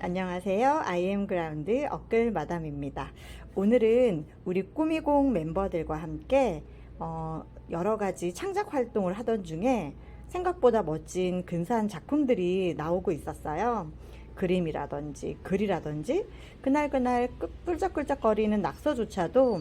안녕하세요. 아이엠 그라운드 업글 마담입니다. 오늘은 우리 꾸미공 멤버들과 함께 어, 여러 가지 창작 활동을 하던 중에 생각보다 멋진 근사한 작품들이 나오고 있었어요. 그림이라든지 글이라든지 그날그날 끄- 꿀적꿀적거리는 낙서조차도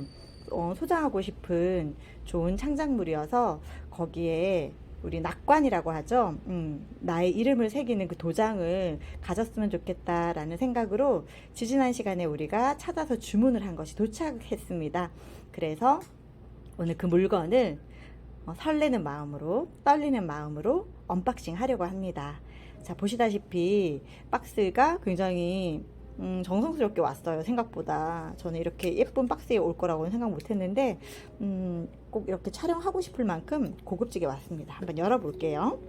어, 소장하고 싶은 좋은 창작물이어서 거기에 우리 낙관이라고 하죠. 음, 나의 이름을 새기는 그 도장을 가졌으면 좋겠다라는 생각으로 지지난 시간에 우리가 찾아서 주문을 한 것이 도착했습니다. 그래서 오늘 그 물건을 어, 설레는 마음으로 떨리는 마음으로 언박싱 하려고 합니다. 자 보시다시피 박스가 굉장히 음, 정성스럽게 왔어요. 생각보다 저는 이렇게 예쁜 박스에 올 거라고는 생각 못 했는데 음, 꼭 이렇게 촬영하고 싶을 만큼 고급지게 왔습니다. 한번 열어볼게요.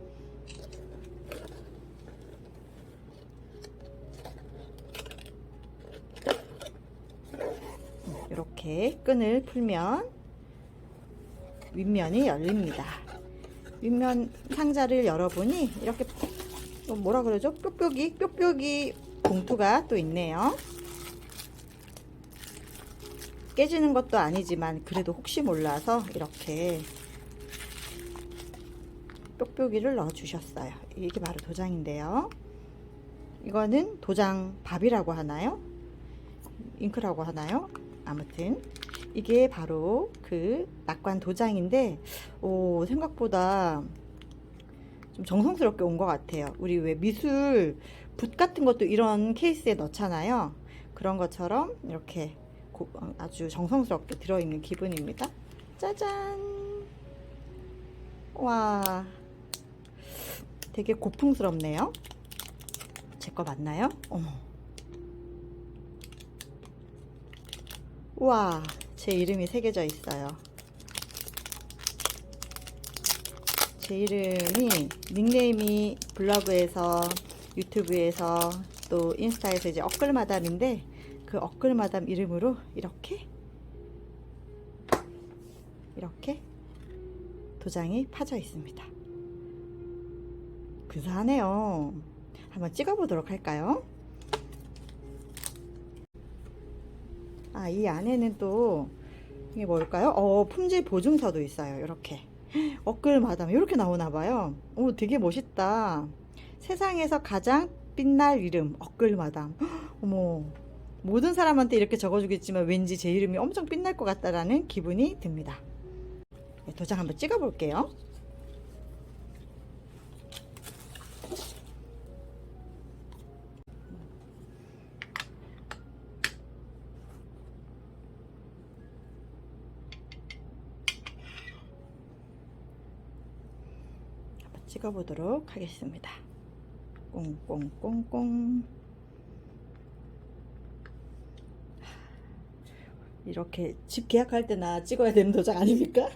이렇게 끈을 풀면 윗면이 열립니다. 윗면 상자를 열어보니 이렇게 어, 뭐라 그러죠? 뾱뾱이 뾱뾱이 봉투가 또 있네요. 깨지는 것도 아니지만 그래도 혹시 몰라서 이렇게 뾱뾱이를 넣어 주셨어요. 이게 바로 도장인데요. 이거는 도장 밥이라고 하나요? 잉크라고 하나요? 아무튼 이게 바로 그 낙관 도장인데 오 생각보다 좀 정성스럽게 온 것 같아요. 우리 왜 미술 붓 같은 것도 이런 케이스에 넣잖아요. 그런 것처럼 이렇게 고- 어, 아주 정성스럽게 들어있는 기분입니다. 짜잔! 와, 되게 고풍스럽네요. 제 거 맞나요? 어머. 우와, 제 이름이 새겨져 있어요. 제 이름이 닉네임이 블로그에서 유튜브에서 또 인스타에서 이제 엇글마담인데 그 엇글마담 이름으로 이렇게 이렇게 도장이 파져 있습니다. 근사하네요. 한번 찍어보도록 할까요? 아, 이 안에는 또 이게 뭘까요? 어, 품질 보증서도 있어요. 이렇게. 엇글 마담 이렇게 나오나 봐요. 오, 되게 멋있다. 세상에서 가장 빛날 이름 엇글 마담. 어머. 모든 사람한테 이렇게 적어주겠지만 왠지 제 이름이 엄청 빛날 것 같다라는 기분이 듭니다. 네, 도장 한번 찍어 볼게요. 찍어 보도록 하겠습니다. 꽁꽁꽁꽁. 이렇게 집 계약할 때나 찍어야 되는 도장 아닙니까?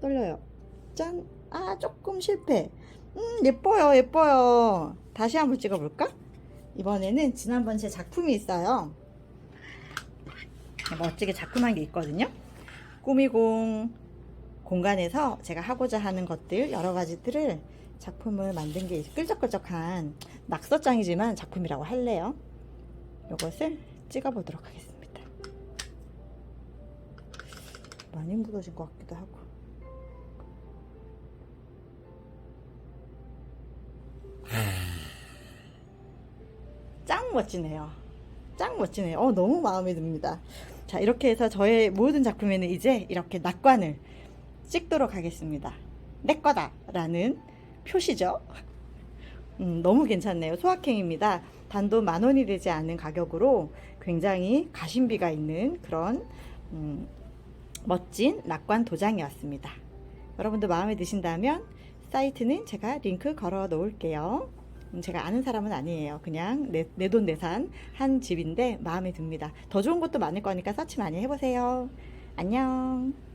떨려요. 짠! 아, 조금 실패. 음, 예뻐요, 예뻐요. 다시 한번 찍어볼까? 이번에는 지난번 제 작품이 있어요. 멋지게 작품한 게 있거든요. 꾸미공 공간에서 제가 하고자 하는 것들, 여러 가지들을 작품을 만든 게 끌적끌적한 낙서장이지만 작품이라고 할래요. 이것을 찍어보도록 하겠습니다. 많이 묻어진 것 같기도 하고. 짱 멋지네요. 짱 멋지네요. 어, 너무 마음에 듭니다. 자, 이렇게 해서 저의 모든 작품에는 이제 이렇게 낙관을 찍도록 하겠습니다. 내 거다! 라는 표시죠. 음, 너무 괜찮네요. 소확행입니다. 단돈 만 원이 되지 않는 가격으로 굉장히 가심비가 있는 그런 음, 멋진 낙관 도장이었습니다. 여러분도 마음에 드신다면 사이트는 제가 링크 걸어 놓을게요. 음, 제가 아는 사람은 아니에요. 그냥 내돈 내산 한 집인데 마음에 듭니다. 더 좋은 것도 많을 거니까 서치 많이 해보세요. 안녕.